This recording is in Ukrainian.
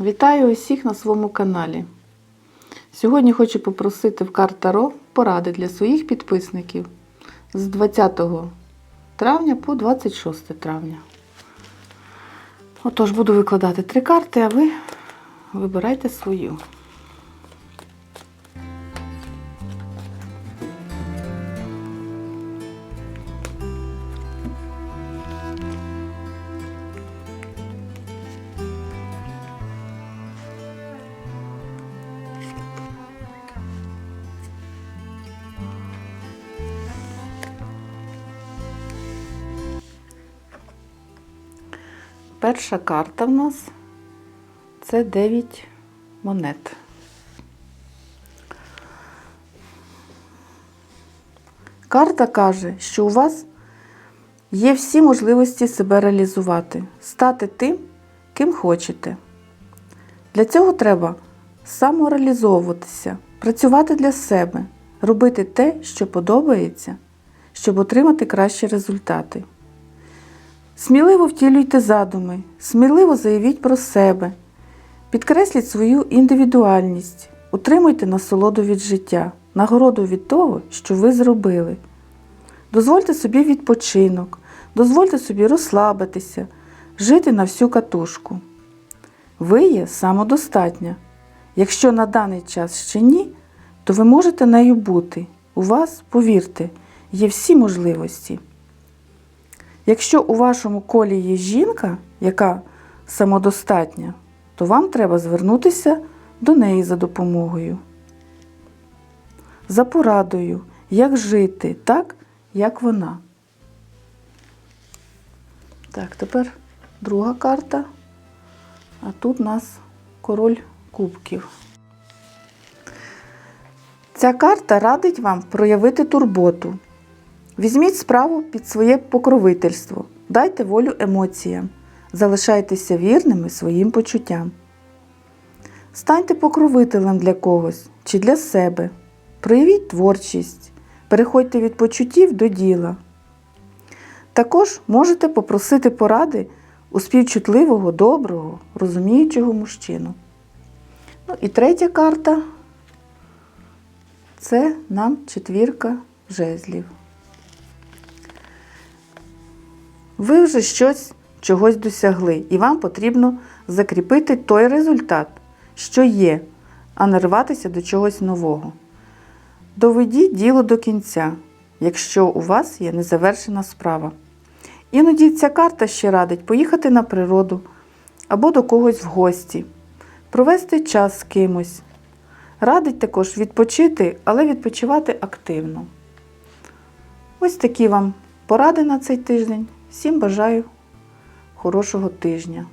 Вітаю усіх на своєму каналі. Сьогодні хочу попросити в Картаро поради для своїх підписників з 20 травня по 26 травня. Отож, буду викладати три карти, а ви вибирайте свою. Перша карта в нас це 9 монет. Карта каже, що у вас є всі можливості себе реалізувати, стати тим, ким хочете. Для цього треба самореалізовуватися, працювати для себе, робити те, що подобається, щоб отримати кращі результати. Сміливо втілюйте задуми, сміливо заявіть про себе, підкресліть свою індивідуальність, утримуйте насолоду від життя, нагороду від того, що ви зробили. Дозвольте собі відпочинок, дозвольте собі розслабитися, жити на всю катушку. Ви є самодостатня. Якщо на даний час ще ні, то ви можете нею бути. У вас, повірте, є всі можливості. Якщо у вашому колі є жінка, яка самодостатня, то вам треба звернутися до неї за допомогою. За порадою, як жити так, як вона. Так, тепер друга карта. А тут у нас король кубків. Ця карта радить вам проявити турботу. Візьміть справу під своє покровительство, дайте волю емоціям, залишайтеся вірними своїм почуттям. Станьте покровителем для когось чи для себе, проявіть творчість, переходьте від почуттів до діла. Також можете попросити поради у співчутливого, доброго, розуміючого мужчину. Ну і третя карта це нам четвірка жезлів. Ви вже щось чогось досягли, і вам потрібно закріпити той результат, що є, а не рватися до чогось нового. Доведіть діло до кінця, якщо у вас є незавершена справа. Іноді ця карта ще радить поїхати на природу або до когось в гості, провести час з кимось. Радить також відпочити, але відпочивати активно. Ось такі вам поради на цей тиждень. Всім бажаю хорошого тижня.